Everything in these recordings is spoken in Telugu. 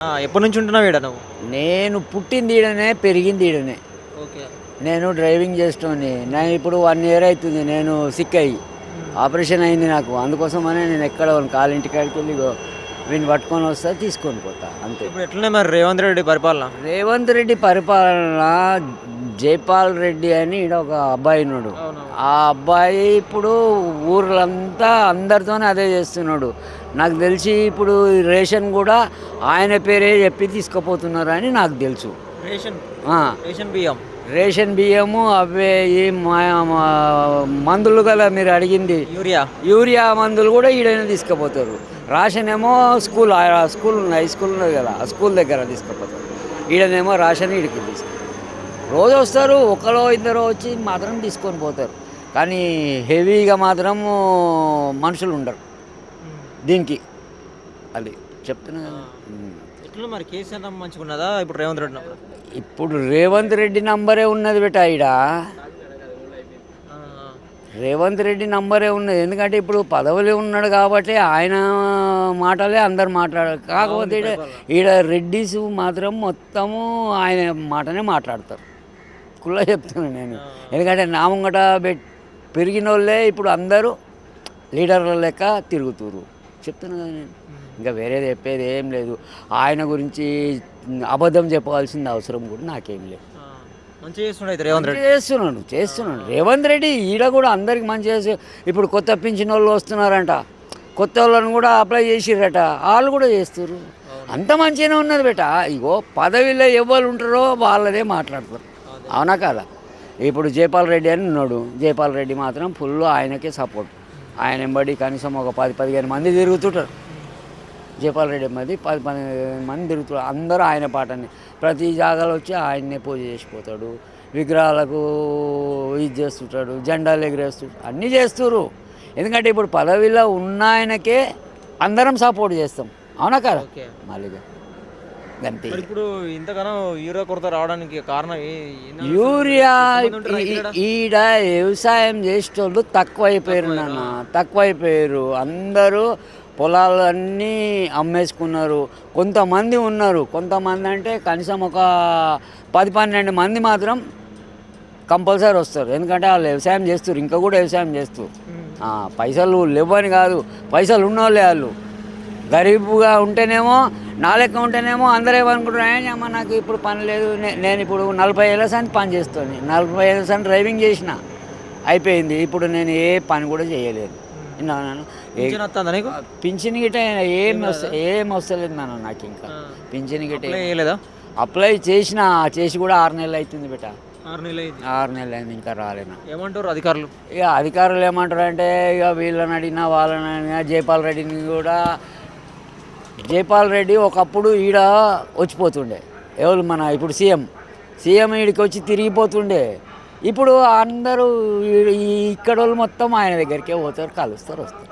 ఎప్పటి నుంచి ఉంటున్నావు ఈడ నువ్వు? నేను పుట్టింది ఈడనే పెరిగింది ఈడనే. ఓకే. నేను డ్రైవింగ్ చేస్తుంది. నేను ఇప్పుడు వన్ ఇయర్ అవుతుంది. నేను సిక్ అయ్యి. ఆపరేషన్ అయింది నాకు. అందుకోసమనే నేను ఎక్కడ కాలింటి కాడికి వెళ్ళి వీడిని పట్టుకొని వస్తా తీసుకొని పోతా. అంతే. ఇప్పుడు ఎట్లున్నాయి మరి రేవంత్ రెడ్డి పరిపాలన? రేవంత్ రెడ్డి పరిపాలన జైపాల్ రెడ్డి అని ఈడ ఒక అబ్బాయి ఉన్నాడు. ఆ అబ్బాయి ఇప్పుడు ఊర్లంతా అందరితోనే అదే చేస్తున్నాడు. నాకు తెలిసి ఇప్పుడు రేషన్ కూడా ఆయన పేరే చెప్పి తీసుకుపోతున్నారు అని నాకు తెలుసు. రేషన్ రేషన్ బియ్యం. రేషన్ బియ్యము అవే ఈ మందులు గల మీరు అడిగింది. యూరియా. యూరియా మందులు కూడా ఈడనే తీసుకుపోతారు. రాషన్ ఏమో స్కూల్ స్కూల్ ఉంది హై స్కూల్ ఉన్నది కదా ఆ స్కూల్ దగ్గర తీసుకుపోతారు. ఈడనేమో రాషన్ ఈడికి తీసుకు రోజు వస్తారు ఒకరో ఇద్దరు వచ్చి మాత్రం తీసుకొని పోతారు. కానీ హెవీగా మాత్రం మనుషులు ఉండరు. దీనికి అది చెప్తున్నా. ఎట్లా మరి కేసీఆర్ నమ్మ మంచిగా ఉన్నదా? ఇప్పుడు రేవంత్ రెడ్డి నమ్మ? ఇప్పుడు రేవంత్ రెడ్డి నంబరే ఉన్నది బెట ఈడ. రేవంత్ రెడ్డి నంబరే ఉన్నది. ఎందుకంటే ఇప్పుడు పదవిలో ఉన్నాడు కాబట్టి ఆయన మాటలే అందరు మాట్లాడారు. కాకపోతే ఈడ ఈడ రెడ్డిస్ మాత్రం మొత్తము ఆయన మాటనే మాట్లాడతారు. కుల్ల చెప్తున్నాను నేను. ఎందుకంటే నా ముంగట పెరిగిన వాళ్ళే ఇప్పుడు అందరూ లీడర్ల లెక్క తిరుగుతురు చెప్తున్నా కదా నేను. ఇంకా వేరేది చెప్పేది ఏం లేదు. ఆయన గురించి అబద్ధం చెప్పవలసిన అవసరం కూడా నాకేం లేదు. ఆ, మంచిగా చేస్తున్నాడు రేవంత్ రెడ్డి. చేస్తున్నాడు చేస్తున్నాడు. రేవంత్ రెడ్డి ఈడ కూడా అందరికి మంచి చేసి ఇప్పుడు కొత్త పింఛన్ వాళ్ళు వస్తున్నారంట. కొత్త వాళ్ళని కూడా అప్లై చేసిరట వాళ్ళు కూడా చేస్తారు అంత మంచిగానే ఉన్నది బేట. ఇగో పదవిలో ఎవరు ఉంటారో వాళ్ళదే మాట్లాడతారు. అవునా కదా? ఇప్పుడు జైపాల్ రెడ్డి అని ఉన్నాడు. జైపాల్ రెడ్డి మాత్రం ఫుల్ ఆయనకే సపోర్ట్ ఆయన ఎంబడి కనీసం ఒక పది పదిహేను మంది తిరుగుతుంటారు. జైపాల్ రెడ్డి మంది పది పదిహేను మంది తిరుగుతారు అందరూ ఆయన పాటని. ప్రతి జాగాలో వచ్చి ఆయన్నే పూజ చేసిపోతాడు. విగ్రహాలకు ఇది చేస్తుంటాడు. జెండాలు ఎగిరేస్తుంటాడు. అన్నీ చేస్తున్నారు ఎందుకంటే ఇప్పుడు పదవిలో ఉన్న ఆయనకే అందరం సపోర్ట్ చేస్తాం. అవునా కదా మళ్ళీ అంతే. ఇప్పుడు ఇంతగానో యూరియా కొరత రావడానికి కారణం? యూరియా? ఈడ వ్యవసాయం చేసేటోళ్ళు తక్కువైపోయారు నాన్న. తక్కువైపోయారు. అందరూ పొలాలన్నీ అమ్మేసుకున్నారు. కొంతమంది ఉన్నారు. కొంతమంది అంటే కనీసం ఒక పది పన్నెండు మంది మాత్రం కంపల్సరీ వస్తారు. ఎందుకంటే వాళ్ళు వ్యవసాయం చేస్తారు ఇంకా కూడా వ్యవసాయం చేస్తారు పైసలు లేవని కాదు. పైసలు ఉన్నోళ్ళే వాళ్ళు. గరీబుగా ఉంటేనేమో నా లెక్క ఉంటేనేమో అందరూ ఏమనుకుంటారు "ఏ, అమ్మ నాకు ఇప్పుడు పని లేదు నేను ఇప్పుడు నలభై ఏళ్ళ సంది పని చేస్తాను నలభై ఏళ్ళ సంది డ్రైవింగ్ చేసిన అయిపోయింది ఇప్పుడు నేను ఏ పని కూడా చేయలేదు. ఏ పింఛన్ గిట్ట ఏం ఏం వస్తలేదు నాన్న నాకు ఇంకా. పింఛన్ గిట్ట అప్లై చేసిన చేసి కూడా ఆరు నెలలు అవుతుంది బిడ్డ. ఆరు నెలలు అయింది. ఆరు నెలలు అయింది ఇంకా రాలేనా ఏమంటారు అధికారులు? ఇక అధికారులు ఏమంటారు అంటే ఇక వీళ్ళని అడిగినా వాళ్ళని అడిగినా జైపాల్ రెడ్డిని కూడా జైపాల్ రెడ్డి ఒకప్పుడు ఈడ వచ్చిపోతుండే. ఎవరు మన ఇప్పుడు సీఎం. సీఎం ఈడికి వచ్చి తిరిగిపోతుండే. ఇప్పుడు అందరూ ఇక్కడ వాళ్ళు మొత్తం ఆయన దగ్గరికే పోతారు కలుస్తారు వస్తారు.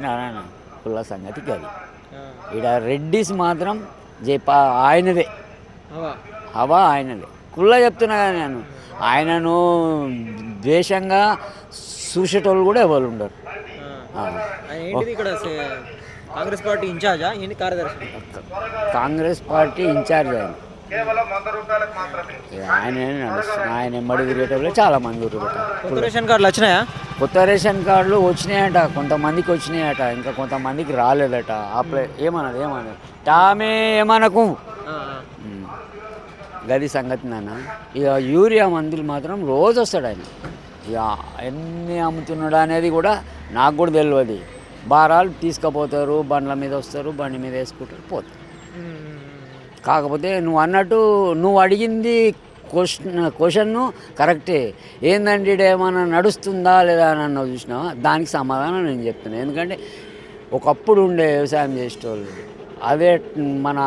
నాన్న కుల్ల సంగతి అది ఈడ రెడ్డిస్ మాత్రం జైపా ఆయనదే. అవా. హవా ఆయనదే. కుల్ల చెప్తున్నా కదా నేను. ఆయనను ద్వేషంగా చూసేటోళ్ళు కూడా ఎవరు ఉండరు. కాంగ్రెస్ పార్టీ ఇన్ఛార్జా? ఏంటి కార్యదర్శి? కాంగ్రెస్ పార్టీ ఇన్ఛార్జ్ ఆయన. ఆయన నడుస్తుంది ఆయన ఎంబడి తిరిగేటప్పుడు చాలా మంది తిరుగుతారు. రేషన్ కార్డులు వచ్చినాయా? కొత్త రేషన్ కార్డులు వచ్చినాయట కొంతమందికి వచ్చినాయట ఇంకా కొంతమందికి రాలేదట. అప్లై ఏమన్నది ఏమన్నది? టామే ఏమనకు. గది సంగతి నాన్న. ఇక యూరియా మందులు మాత్రం రోజు వస్తాడు ఆయన. ఇక ఎన్ని అమ్ముతున్నాడు అనేది కూడా నాకు కూడా తెలియదు బారాలు తీసుకుపోతారు బండ్ల మీద వస్తారు బండి మీద వేసుకుంటారు పోతారు. కాకపోతే నువ్వు అన్నట్టు నువ్వు అడిగింది క్వశ్చన్ క్వశ్చన్ను కరెక్టే. ఏందంటే ఏమైనా నడుస్తుందా లేదా అని అన్న చూసినావా? దానికి సమాధానం నేను చెప్తున్నాను ఎందుకంటే ఒకప్పుడు ఉండే వ్యవసాయం చేసేటోళ్ళు అదే మన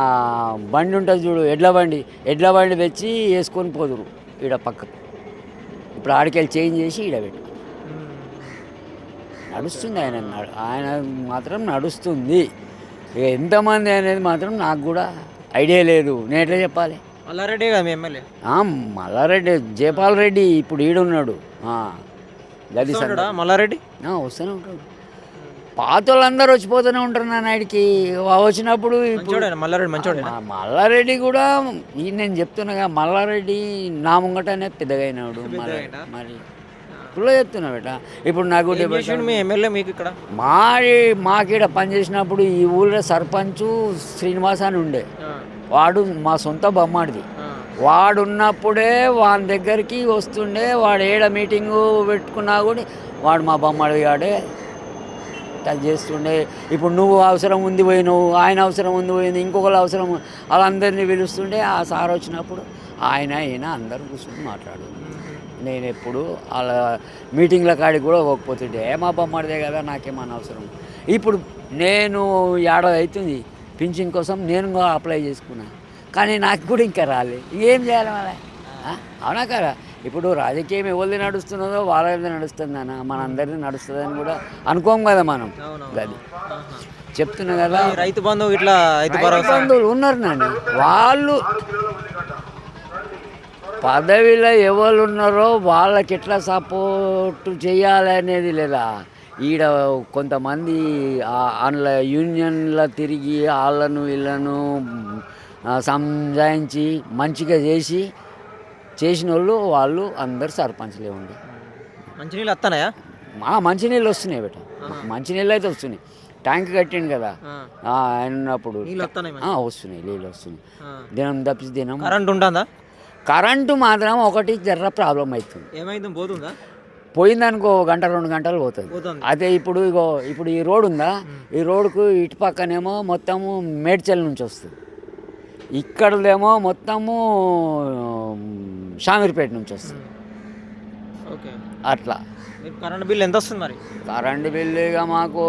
బండి ఉంటుంది చూడు ఎడ్ల బండి ఎడ్ల బండి తెచ్చి వేసుకొని పోదురు ఈడ పక్కకు. ఇప్పుడు ఆడికెళ్ళి చేంజ్ చేసి ఈడ పెట్టు. నడుస్తుంది ఆయన ఆయన మాత్రం నడుస్తుంది. ఇక ఎంతమంది అనేది మాత్రం నాకు కూడా ఐడియా లేదు. నేను ఎట్లా చెప్పాలి? మల్లారెడ్డి కదా ఎమ్మెల్యే? మల్లారెడ్డి జయపాల్ రెడ్డి ఇప్పుడు ఈడున్నాడు. గది మల్లారెడ్డి? వస్తూనే ఉంటాడు. పాత వాళ్ళందరూ వచ్చిపోతూనే ఉంటారు నా నాయుడికి వచ్చినప్పుడు మల్లారెడ్డి? మల్లారెడ్డి కూడా ఈ నేను చెప్తున్నాగా మల్లారెడ్డి నా ముంగటనే పెద్దగా అయినాడు మరి ఇప్పుడు చెప్తున్నా బేట. ఇప్పుడు నాకు మీ ఎమ్మెల్యే మీకు ఇక్కడ? మాడి మాకీడ పనిచేసినప్పుడు ఈ ఊళ్ళో సర్పంచ్ శ్రీనివాస్ అని ఉండే. వాడు మా సొంత బొమ్మాడిది. ఆ, వాడు ఉన్నప్పుడే వాని దగ్గరికి వస్తుండే వాడు ఏడ మీటింగు పెట్టుకున్నా కూడా వాడు మా బొమ్మడి వాడే టచ్ చేస్తుండే. ఇప్పుడు నువ్వు అవసరం ఉంది పోయినావు ఆయన అవసరం ఉంది పోయింది ఇంకొకరు అవసరం వాళ్ళందరినీ పిలుస్తుండే. ఆ సార్ వచ్చినప్పుడు ఆయన ఈయన అందరు కూర్చొని మాట్లాడు నేను ఎప్పుడు వాళ్ళ మీటింగ్ల కాడికి కూడా పోకపోతుండే ఏ మా బొమ్మడిదే కదా నాకేమన్నా అవసరం? ఇప్పుడు నేను ఏడాది అవుతుంది పింఛన్ కోసం నేను కూడా అప్లై చేసుకున్నా. కానీ నాకు కూడా ఇంకా రాలేదు. ఏం చేయాలి మళ్ళీ ఆ? అవునా కదా? ఇప్పుడు రాజకీయం ఎవరిది నడుస్తున్నదో వాళ్ళది నడుస్తుంది అన్న మన అందరిది నడుస్తుందని కూడా అనుకోం కదా మనం. ఆహా. చెప్తున్నా కదా. రైతు బంధువు ఇట్లా రైతు బంధువులు ఉన్నారు నాన్న. వాళ్ళు పదవిలో ఎవరు ఉన్నారో వాళ్ళకి ఎట్లా సపోర్ట్ చేయాలి అనేది లేదా? ఈడ కొంతమంది అందులో యూనియన్లో తిరిగి వాళ్ళను వీళ్ళను సంజాయించి మంచిగా చేసి చేసిన వాళ్ళు వాళ్ళు అందరు సర్పంచ్లే ఉండి. మంచినీళ్ళు వస్తానాయా మా మంచినీళ్ళు వస్తున్నాయి బేట. మంచినీళ్ళు అయితే వస్తున్నాయి. ట్యాంక్ కట్టిండు కదా. ఆయన ఉన్నప్పుడు వస్తున్నాయి నీళ్ళు వస్తున్నాయి. దినం తప్పించి దినం కరెంట్ ఉంటుందా? కరెంటు మాత్రం ఒకటి జర్ర ప్రాబ్లం అవుతుంది. ఏమైంది? పోతుందా? పోయిందనుకో గంట రెండు గంటలు పోతుంది. అదే ఇప్పుడు ఇగో ఇప్పుడు ఈ రోడ్ ఉందా? ఈ రోడ్డుకు ఇటు పక్కనేమో మొత్తము మేడ్చల్ నుంచి వస్తుంది. ఇక్కడదేమో మొత్తము షామీర్పేట నుంచి వస్తుంది. ఓకే. అట్లా. మీకు కరెంట్ బిల్ ఎంత వస్తుంది మరి? కరెంటు బిల్లు ఇక మాకు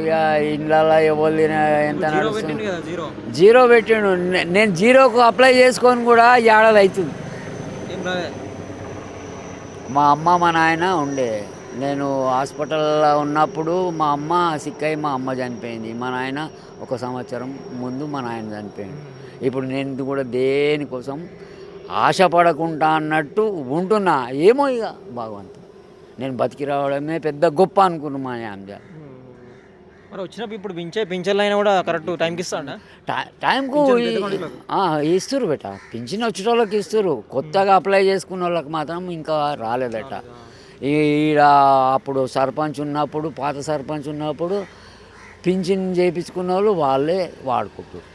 ఇక ఇండ్లలో ఎవరు ఎంత జీరో నడుస్తుంది? జీరో? పెట్టిండు. నేను జీరోకు అప్లై చేసుకొని కూడా ఏడాది అవుతుంది మా అమ్మ మా నాయన ఉండే. నేను హాస్పిటల్లో ఉన్నప్పుడు మా అమ్మ సిక్ అయి మా అమ్మ చనిపోయింది. మా నాయన ఒక సంవత్సరం ముందు మా నాయన చనిపోయింది ఇప్పుడు నేను కూడా దేనికోసం ఆశపడకుండా అన్నట్టు ఉంటున్నా. ఏమో ఇక భగవంతు నేను బతికి రావడమే పెద్ద గొప్ప అనుకున్నా మా నాన్న మరి వచ్చినప్పుడు ఇప్పుడు పింఛే పింఛన్లు అయినా కూడా కరెక్ట్ టైంకి ఇస్తాడా? టై- టైంకు ఇస్తురు బెట. పింఛన్ వచ్చిన వాళ్ళకి ఇస్తురు కొత్తగా అప్లై చేసుకున్న వాళ్ళకి మాత్రం ఇంకా రాలేదట. ఈడ అప్పుడు సర్పంచ్ ఉన్నప్పుడు పాత సర్పంచ్ ఉన్నప్పుడు పింఛన్ చేయించుకున్న వాళ్ళు వాళ్ళే వాడుకుంటారు